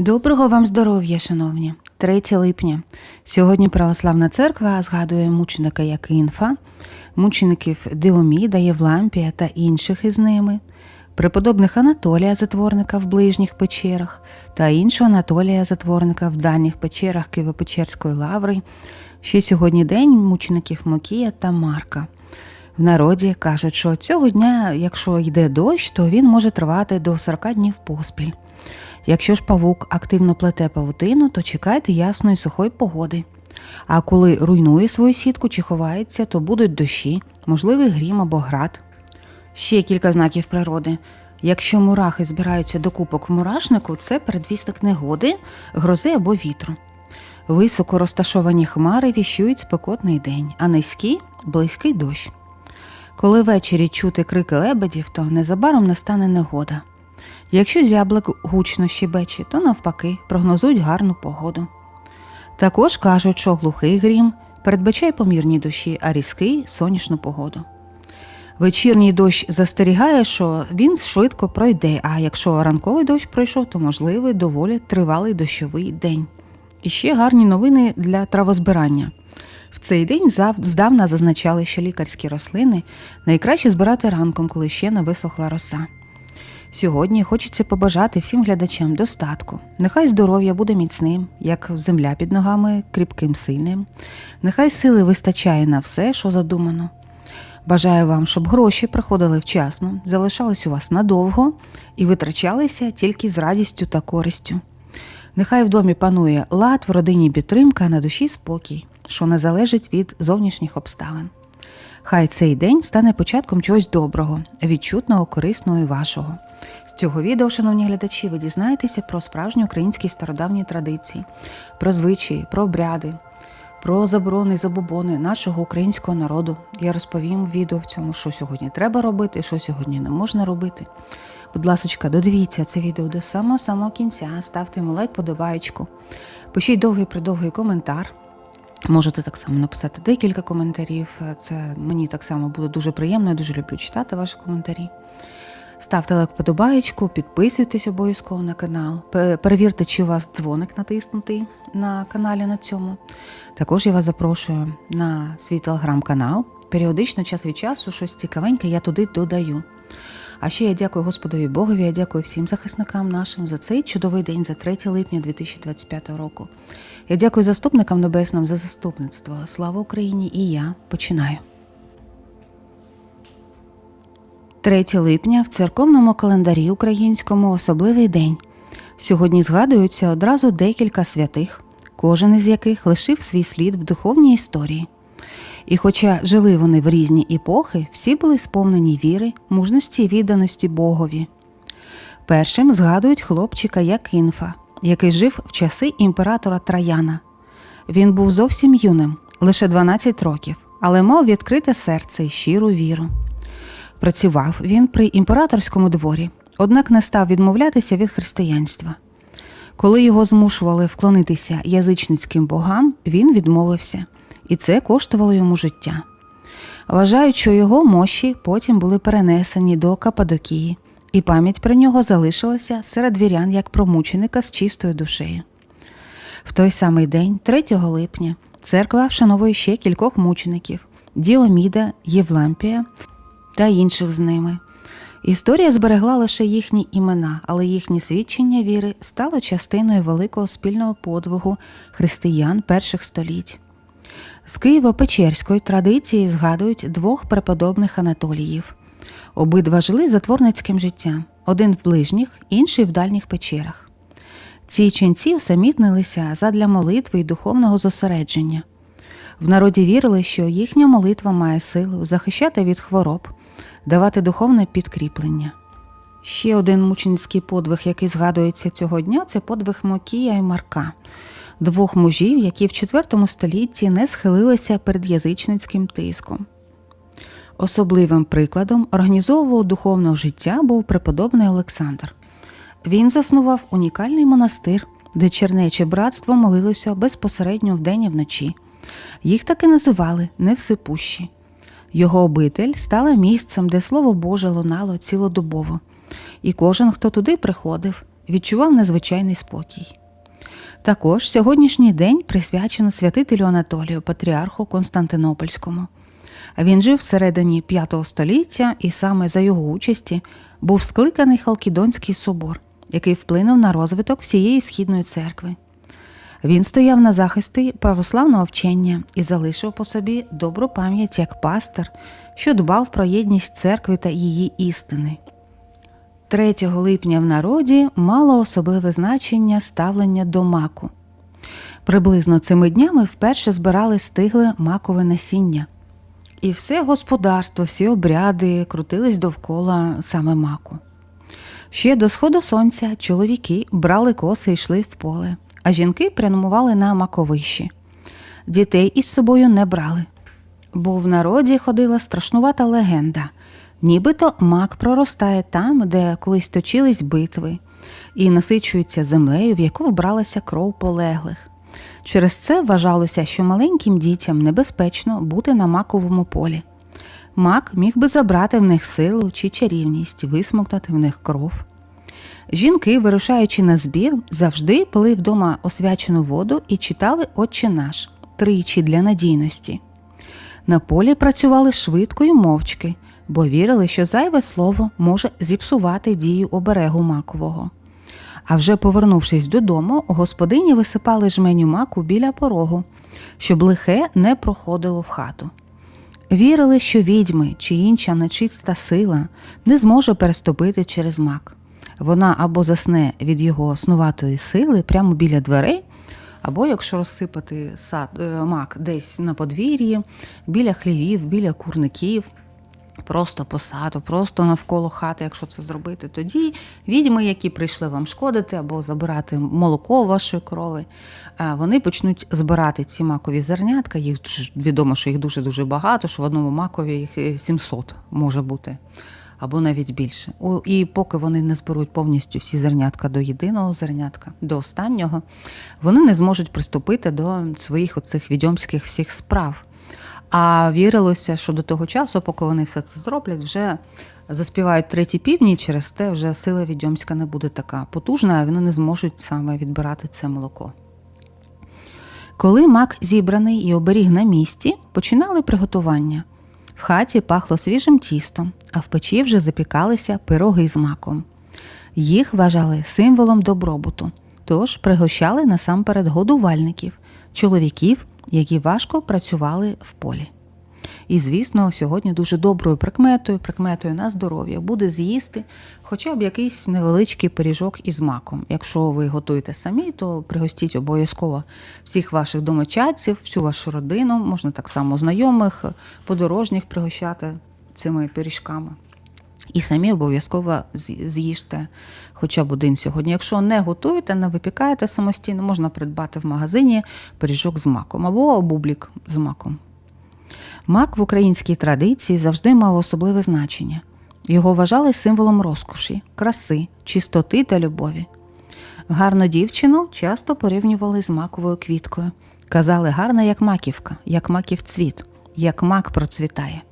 Доброго вам здоров'я, шановні! 3 липня. Сьогодні Православна церква згадує мученика Якинфа, мучеників Диоміда, Євлампія та інших із ними, преподобних Анатолія Затворника в ближніх печерах та іншого Анатолія Затворника в дальніх печерах Києво-Печерської лаври. Ще сьогодні день мучеників Мокія та Марка. В народі кажуть, що цього дня, якщо йде дощ, то він може тривати до 40 днів поспіль. Якщо ж павук активно плете павутину, то чекайте ясної сухої погоди. А коли руйнує свою сітку чи ховається, то будуть дощі, можливий грім або град. Ще кілька знаків природи. Якщо мурахи збираються до купок в мурашнику, це передвісник негоди, грози або вітру. Високо розташовані хмари віщують спекотний день, а низькі близький дощ. Коли ввечері чути крики лебедів, то незабаром настане негода. Якщо зяблик гучно щебече, то навпаки прогнозують гарну погоду. Також кажуть, що глухий грім передбачає помірні дощі, а різкий сонячну погоду. Вечірній дощ застерігає, що він швидко пройде, а якщо ранковий дощ пройшов, то можливий доволі тривалий дощовий день. І ще гарні новини для травозбирання. В цей день здавна зазначали, що лікарські рослини найкраще збирати ранком, коли ще не висохла роса. Сьогодні хочеться побажати всім глядачам достатку. Нехай здоров'я буде міцним, як земля під ногами, кріпким сильним. Нехай сили вистачає на все, що задумано. Бажаю вам, щоб гроші приходили вчасно, залишались у вас надовго і витрачалися тільки з радістю та користю. Нехай в домі панує лад, в родині підтримка, а на душі спокій, що не залежить від зовнішніх обставин. Хай цей день стане початком чогось доброго, відчутного, корисного і вашого. З цього відео, шановні глядачі, ви дізнаєтеся про справжні українські стародавні традиції, про звичаї, про обряди, про заборони і забобони нашого українського народу. Я розповім відео в цьому, що сьогодні треба робити, що сьогодні не можна робити. Будь ласочка, додивіться це відео до самого самого кінця, ставте йому лайк, подобаєчку, пишіть довгий придовгий коментар. Можете так само написати декілька коментарів. Це мені так само буде дуже приємно. Я дуже люблю читати ваші коментарі. Ставте лайк подобаєчку, підписуйтесь обов'язково на канал. Перевірте, чи у вас дзвоник натиснутий на каналі на цьому. Також я вас запрошую на свій телеграм-канал. Періодично, час від часу, щось цікавеньке я туди додаю. А ще я дякую Господові Богові, я дякую всім захисникам нашим за цей чудовий день, за 3 липня 2025 року. Я дякую заступникам небесним за заступництво. Слава Україні! І я починаю. 3 липня в церковному календарі українському особливий день. Сьогодні згадуються одразу декілька святих, кожен із яких лишив свій слід в духовній історії. І хоча жили вони в різні епохи, всі були сповнені віри, мужності і відданості Богові. Першим згадують хлопчика Якинфа, який жив в часи імператора Траяна. Він був зовсім юним, лише 12 років, але мав відкрите серце і щиру віру. Працював він при імператорському дворі, однак не став відмовлятися від християнства. Коли його змушували вклонитися язичницьким богам, він відмовився, і це коштувало йому життя. Вважають, що його мощі потім були перенесені до Кападокії, і пам'ять про нього залишилася серед вірян як про мученика з чистою душею. В той самий день, 3 липня, церква вшановує ще кількох мучеників Діоміда, Євлампія та інших з ними. Історія зберегла лише їхні імена, але їхнє свідчення віри стало частиною великого спільного подвигу християн перших століть. З Києво-Печерської традиції згадують двох преподобних Анатоліїв. Обидва жили затворницьким життям, один в ближніх, інший в дальніх печерах. Ці ченці усамітнилися задля молитви і духовного зосередження. В народі вірили, що їхня молитва має силу захищати від хвороб, давати духовне підкріплення. Ще один мученицький подвиг, який згадується цього дня, це подвиг Мокія і Марка, двох мужів, які в IV столітті не схилилися перед язичницьким тиском. Особливим прикладом організовував духовного життя був преподобний Олександр. Він заснував унікальний монастир, де чернече братство молилося безпосередньо вдень і вночі. Їх таки називали Невсипущі. Його обитель стала місцем, де слово Боже лунало цілодобово. І кожен, хто туди приходив, відчував незвичайний спокій. Також сьогоднішній день присвячено святителю Анатолію, патріарху Константинопольському. Він жив всередині V століття, і саме за його участі був скликаний Халкідонський собор, який вплинув на розвиток всієї східної церкви. Він стояв на захисті православного вчення і залишив по собі добру пам'ять як пастир, що дбав про єдність церкви та її істини. 3 липня в народі мало особливе значення ставлення до маку. Приблизно цими днями вперше збирали стигле макове насіння. І все господарство, всі обряди крутились довкола саме маку. Ще до сходу сонця чоловіки брали коси і йшли в поле, а жінки прямували на маковищі. Дітей із собою не брали, бо в народі ходила страшнувата легенда. Нібито мак проростає там, де колись точились битви, і насичується землею, в яку вбралася кров полеглих. Через це вважалося, що маленьким дітям небезпечно бути на маковому полі. Мак міг би забрати в них силу чи чарівність, висмоктати в них кров. Жінки, вирушаючи на збір, завжди пили вдома освячену воду і читали Отче наш тричі для надійності. На полі працювали швидко і мовчки, бо вірили, що зайве слово може зіпсувати дію оберегу макового. А вже повернувшись додому, господині висипали жменю маку біля порогу, щоб лихе не проходило в хату. Вірили, що відьми чи інша нечиста сила не зможе переступити через мак. Вона або засне від його основатої сили прямо біля дверей, або якщо розсипати сад, е, мак десь на подвір'ї, біля хлівів, біля курників, просто по саду, просто навколо хати, якщо це зробити, тоді відьми, які прийшли вам шкодити або забирати молоко вашої корови, е, вони почнуть збирати ці макові зернятка. Їх відомо, що їх дуже-дуже багато, що в одному макові їх е, 700 може бути. Або навіть більше. І поки вони не зберуть повністю всі зернятка до єдиного зернятка, до останнього, вони не зможуть приступити до своїх оцих відьомських всіх справ. А вірилося, що до того часу, поки вони все це зроблять, вже заспівають треті півні, і через те вже сила відьомська не буде така потужна, а вони не зможуть саме відбирати це молоко. Коли мак зібраний і оберіг на місці, починали приготування. В хаті пахло свіжим тістом, а в печі вже запікалися пироги з маком. Їх вважали символом добробуту, тож пригощали насамперед годувальників, чоловіків, які важко працювали в полі. І, звісно, сьогодні дуже доброю прикметою, прикметою на здоров'я буде з'їсти хоча б якийсь невеличкий пиріжок із маком. Якщо ви готуєте самі, то пригостіть обов'язково всіх ваших домочадців, всю вашу родину, можна так само знайомих, подорожніх пригощати цими пиріжками. І самі обов'язково з'їжте хоча б один сьогодні. Якщо не готуєте, не випікаєте самостійно, можна придбати в магазині пиріжок з маком або бублік з маком. Мак в українській традиції завжди мав особливе значення. Його вважали символом розкоші, краси, чистоти та любові. Гарну дівчину часто порівнювали з маковою квіткою. Казали гарна, як маківка, як маків цвіт, як мак процвітає.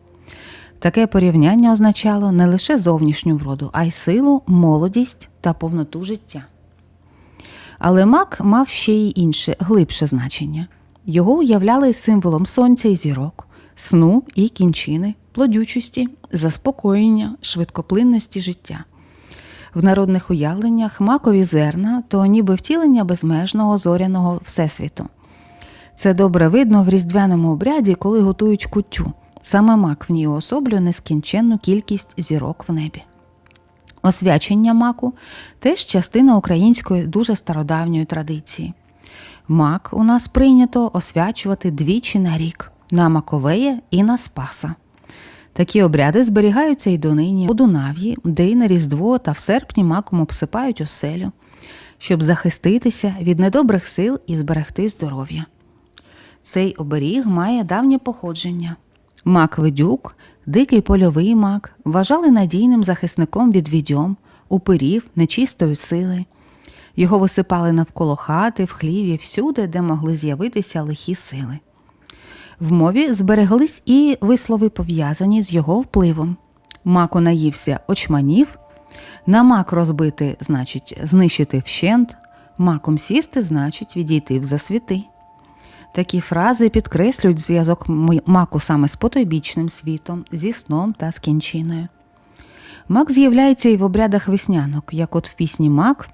Таке порівняння означало не лише зовнішню вроду, а й силу, молодість та повноту життя. Але мак мав ще й інше, глибше значення. Його уявляли символом сонця і зірок, сну і кінчини, плодючості, заспокоєння, швидкоплинності життя. В народних уявленнях макові зерна то ніби втілення безмежного зоряного всесвіту. Це добре видно в різдвяному обряді, коли готують куттю. Саме мак в ній уособлює нескінченну кількість зірок в небі. Освячення маку теж частина української дуже стародавньої традиції. Мак у нас прийнято освячувати двічі на рік на Маковея і на Спаса. Такі обряди зберігаються і донині у Дунав'ї, де й на Різдво та в серпні маком обсипають оселю, щоб захиститися від недобрих сил і зберегти здоров'я. Цей оберіг має давнє походження. Мак видюк, дикий польовий мак, вважали надійним захисником від відьом, упирів, нечистої сили. Його висипали навколо хати, в хліві, всюди, де могли з'явитися лихі сили. В мові збереглись і вислови пов'язані з його впливом. Мако наївся очманів, На мак розбити значить знищити вщент, маком сісти значить відійти в засвіти. Такі фрази підкреслюють зв'язок маку саме з потойбічним світом, зі сном та з кінчиною. Мак з'являється і в обрядах веснянок, як от в пісні Мак,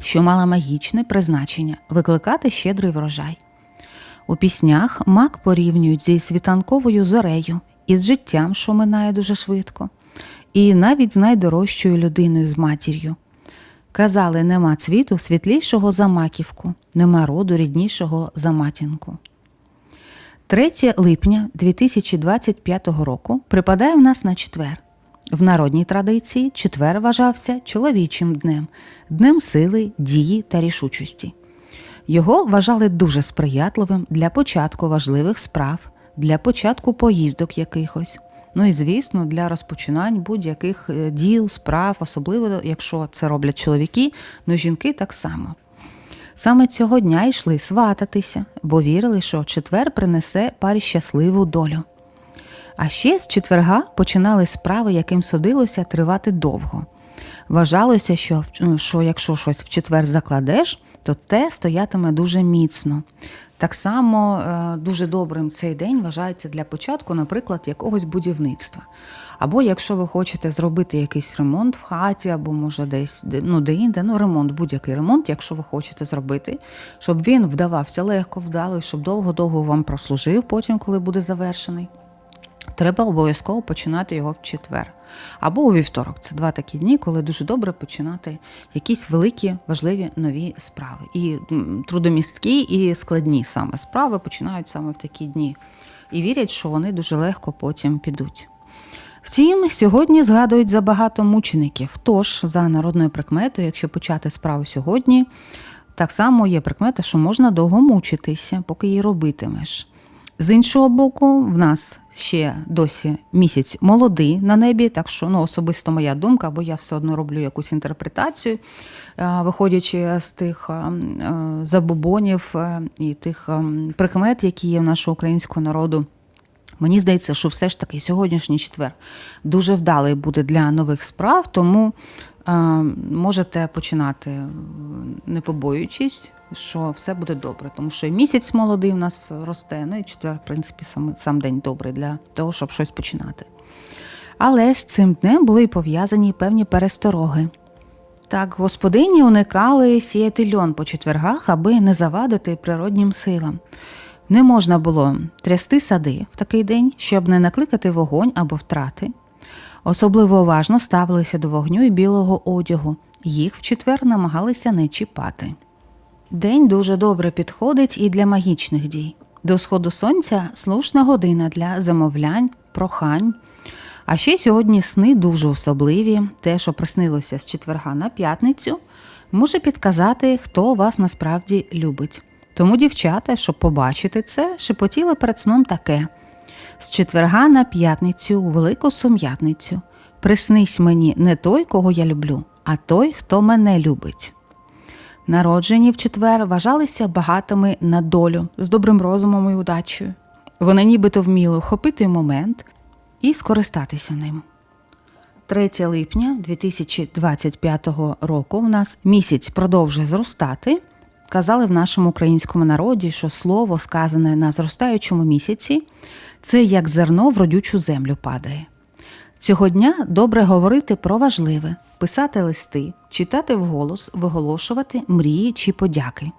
що мала магічне призначення викликати щедрий врожай. У піснях мак порівнюють зі світанковою зорею, із життям, що минає дуже швидко, і навіть з найдорожчою людиною з матір'ю. Казали, нема цвіту світлішого за маківку, нема роду ріднішого за матінку. 3 липня 2025 року припадає в нас на четвер. В народній традиції четвер вважався чоловічим днем, днем сили, дії та рішучості. Його вважали дуже сприятливим для початку важливих справ, для початку поїздок якихось. Ну і звісно, для розпочинань будь-яких е, діл, справ, особливо якщо це роблять чоловіки, ну жінки так само. Саме цього дня йшли свататися, бо вірили, що четвер принесе парі щасливу долю. А ще з четверга починали справи, яким судилося тривати довго. Вважалося, що, ну, що якщо щось в четвер закладеш, то те стоятиме дуже міцно. Так само е, дуже добрим цей день вважається для початку, наприклад, якогось будівництва. Або якщо ви хочете зробити якийсь ремонт в хаті, або може десь де- ну, де-інде, ну ремонт, будь-який ремонт, якщо ви хочете зробити, щоб він вдавався легко, вдало, і щоб довго-довго вам прослужив потім, коли буде завершений. Треба обов'язково починати його в четвер або у вівторок. Це два такі дні, коли дуже добре починати якісь великі важливі нові справи. І трудомісткі, і складні саме справи починають саме в такі дні. І вірять, що вони дуже легко потім підуть. Втім, сьогодні згадують за багато мучеників. Тож, за народною прикметою, якщо почати справу сьогодні, так само є прикмета, що можна довго мучитися, поки її робитимеш. З іншого боку, в нас ще досі місяць молодий на небі, так що ну, особисто моя думка, бо я все одно роблю якусь інтерпретацію, е, виходячи з тих е, е, забобонів і тих прикмет, які є в нашого українського народу. Мені здається, що все ж таки сьогоднішній четвер дуже вдалий буде для нових справ, тому можете починати не побоюючись, що все буде добре. Тому що і місяць молодий в нас росте, ну і четвер, в принципі, сам, сам день добрий для того, щоб щось починати. Але з цим днем були й пов'язані певні перестороги. Так, господині уникали сіяти льон по четвергах, аби не завадити природнім силам. Не можна було трясти сади в такий день, щоб не накликати вогонь або втрати. Особливо уважно ставилися до вогню і білого одягу. Їх в четвер намагалися не чіпати. День дуже добре підходить і для магічних дій. До сходу сонця слушна година для замовлянь, прохань. А ще сьогодні сни дуже особливі. Те, що приснилося з четверга на п'ятницю, може підказати, хто вас насправді любить. Тому дівчата, щоб побачити це, шепотіли перед сном таке: з четверга на п'ятницю, велику сум'ятницю, приснись мені не той, кого я люблю, а той, хто мене любить. Народжені в четвер вважалися багатими на долю з добрим розумом і удачею. Вони нібито вміли вхопити момент і скористатися ним. 3 липня 2025 року в нас місяць продовжує зростати. Казали в нашому українському народі, що слово, сказане на зростаючому місяці, це як зерно в родючу землю падає. Цього дня добре говорити про важливе, писати листи, читати вголос, виголошувати мрії чи подяки.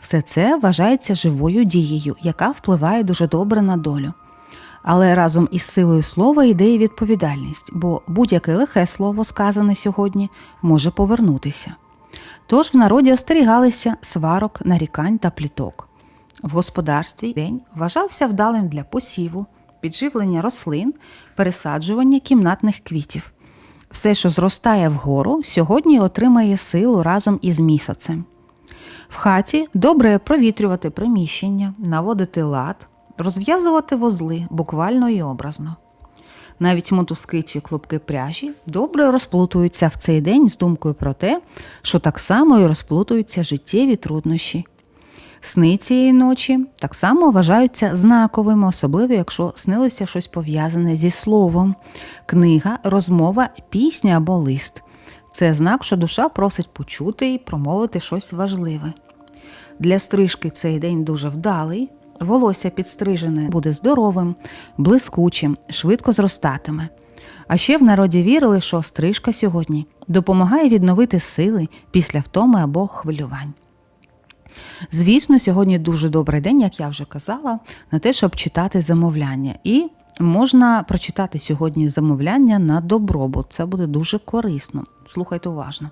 Все це вважається живою дією, яка впливає дуже добре на долю. Але разом із силою слова йде і відповідальність, бо будь-яке лихе слово, сказане сьогодні, може повернутися. Тож в народі остерігалися сварок, нарікань та пліток. В господарстві день вважався вдалим для посіву, підживлення рослин, пересаджування кімнатних квітів. Все, що зростає вгору, сьогодні отримає силу разом із місяцем. В хаті добре провітрювати приміщення, наводити лад, розв'язувати вузли буквально і образно. Навіть мотузки чи клубки пряжі добре розплутуються в цей день з думкою про те, що так само і розплутуються життєві труднощі. Сни цієї ночі так само вважаються знаковими, особливо якщо снилося щось пов'язане зі словом, книга, розмова, пісня або лист. Це знак, що душа просить почути і промовити щось важливе. Для стрижки цей день дуже вдалий. Волосся підстрижене буде здоровим, блискучим, швидко зростатиме. А ще в народі вірили, що стрижка сьогодні допомагає відновити сили після втоми або хвилювань. Звісно, сьогодні дуже добрий день, як я вже казала, на те, щоб читати замовляння. І можна прочитати сьогодні замовляння на добробут. Це буде дуже корисно. Слухайте уважно.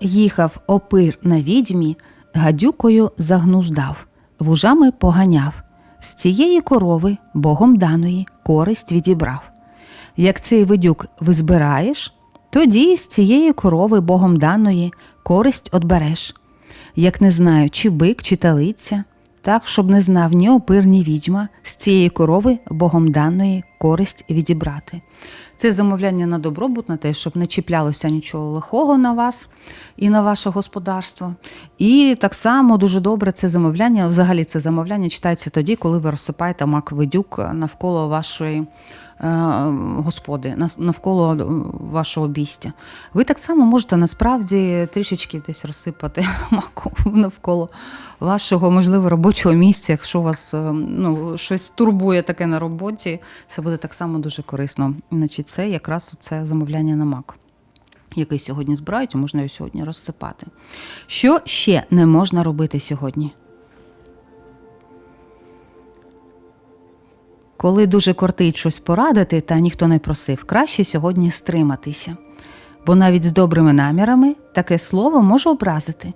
Їхав опир на відьмі, гадюкою загнуздав, вужами поганяв. З цієї корови, богом даної, користь відібрав. Як цей видюк визбираєш, тоді з цієї корови богом даної користь одбереш. Як не знаю, чи бик, чи талиця, так, щоб не знав ні опир, ні відьма, з цієї корови богом даної користь відібрати. Це замовляння на добробут, на те, щоб не чіплялося нічого лихого на вас і на ваше господарство. І так само дуже добре це замовляння. Взагалі це замовляння читається тоді, коли ви розсипаєте маковий дюк навколо вашої господи, нас- навколо е, вашого обійстя. Ви так само можете насправді трішечки десь розсипати маку навколо вашого, можливо, робочого місця, якщо вас е, ну, щось турбує таке на роботі, це буде так само дуже корисно. Значить, це якраз це замовляння на мак. Який сьогодні збирають, можна його сьогодні розсипати. Що ще не можна робити сьогодні? Коли дуже кортить щось порадити, та ніхто не просив, краще сьогодні стриматися. Бо навіть з добрими намірами таке слово може образити,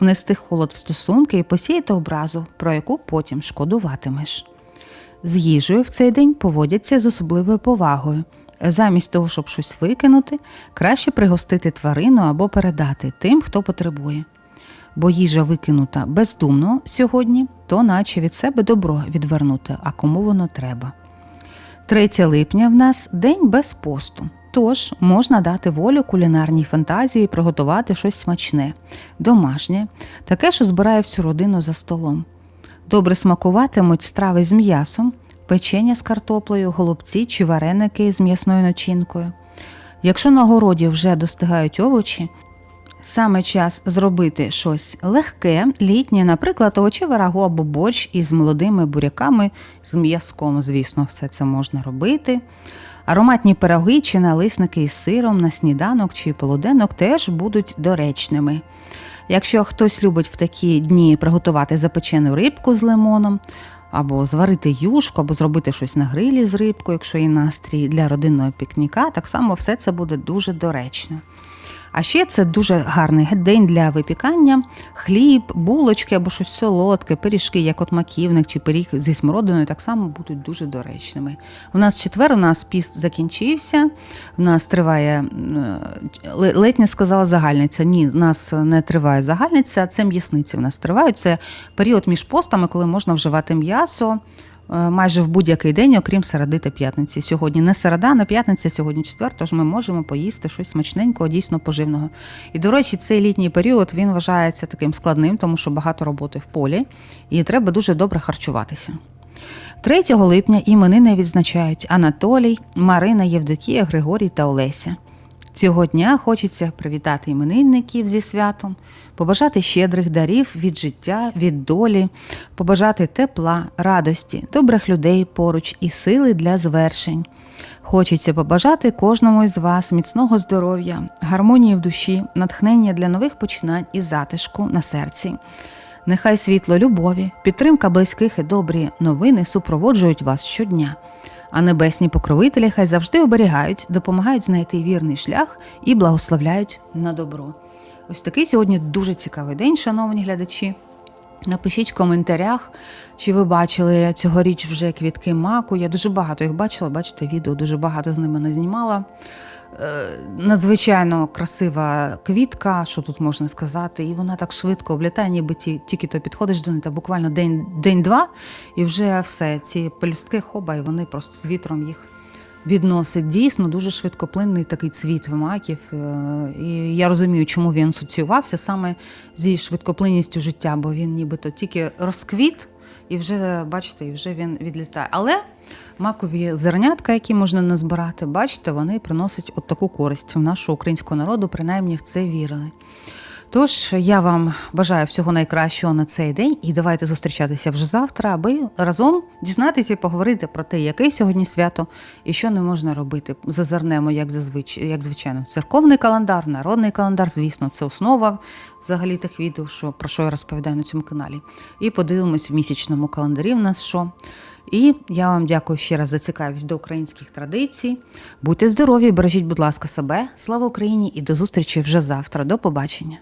внести холод в стосунки і посіяти образу, про яку потім шкодуватимеш. З їжею в цей день поводяться з особливою повагою. Замість того, щоб щось викинути, краще пригостити тварину або передати тим, хто потребує. Бо їжа викинута бездумно сьогодні, то наче від себе добро відвернути, а кому воно треба. 3 липня в нас день без посту. Тож можна дати волю кулінарній фантазії приготувати щось смачне, домашнє, таке, що збирає всю родину за столом. Добре смакуватимуть страви з м'ясом, печення з картоплею, голубці чи вареники з м'ясною начинкою. Якщо на городі вже достигають овочі, Саме час зробити щось легке, літнє, наприклад, овочеве рагу або борщ із молодими буряками, з м'язком, звісно, все це можна робити. Ароматні пироги чи налисники із сиром на сніданок чи полуденок теж будуть доречними. Якщо хтось любить в такі дні приготувати запечену рибку з лимоном, або зварити юшку, або зробити щось на грилі з рибкою, якщо є настрій для родинного пікніка, так само все це буде дуже доречно. А ще це дуже гарний день для випікання, хліб, булочки або щось солодке, пиріжки, як от маківник чи пиріг зі смородиною, так само будуть дуже доречними. У нас четвер, у нас піст закінчився, у нас триває е, ледь не сказала загальниця. Ні, у нас не триває загальниця, це м'ясниці в нас тривають. Це період між постами, коли можна вживати м'ясо. Е, Майже в будь-який день, окрім середи та п'ятниці. Сьогодні не середа, не п'ятниця, сьогодні четвер, тож ми можемо поїсти щось смачненького, дійсно поживного. І, до речі, цей літній період він вважається таким складним, тому що багато роботи в полі, і треба дуже добре харчуватися. 3 липня іменини відзначають Анатолій, Марина, Євдокія, Григорій та Олеся. Цього дня хочеться привітати іменинників зі святом, побажати щедрих дарів від життя, від долі, побажати тепла, радості, добрих людей поруч і сили для звершень. Хочеться побажати кожному із вас міцного здоров'я, гармонії в душі, натхнення для нових починань і затишку на серці. Нехай світло любові, підтримка близьких і добрі новини супроводжують вас щодня. А небесні покровителі хай завжди оберігають, допомагають знайти вірний шлях і благословляють на добро. Ось такий сьогодні дуже цікавий день, шановні глядачі. Напишіть в коментарях, чи ви бачили цьогоріч вже квітки маку. Я дуже багато їх бачила, бачите, відео дуже багато з ними не знімала. Е, Надзвичайно красива квітка, що тут можна сказати, і вона так швидко облітає, ніби ті, тільки то підходиш до неї, та буквально день, день-два, і вже все, ці пелюстки хоба, і вони просто з вітром їх відносить. Дійсно, дуже швидкоплинний такий цвіт в маків. е, І я розумію, чому він асоціювався саме зі швидкоплинністю життя, бо він нібито тільки розквіт, і вже, бачите, і вже він відлітає. Але Макові зернятка, які можна назбирати, бачите, вони приносять от таку користь в нашу українську народу, принаймні в це вірили. Тож я вам бажаю всього найкращого на цей день і давайте зустрічатися вже завтра, аби разом дізнатися і поговорити про те, яке сьогодні свято і що не можна робити. Зазирнемо, як зазвичай, як звичайно, церковний календар, народний календар, звісно, це основа взагалі тих відео, що про що я розповідаю на цьому каналі. І подивимось в місячному календарі. В нас що. І я вам дякую ще раз за цікавість до українських традицій. Будьте здорові, бережіть, будь ласка, себе. Слава Україні і до зустрічі вже завтра. До побачення.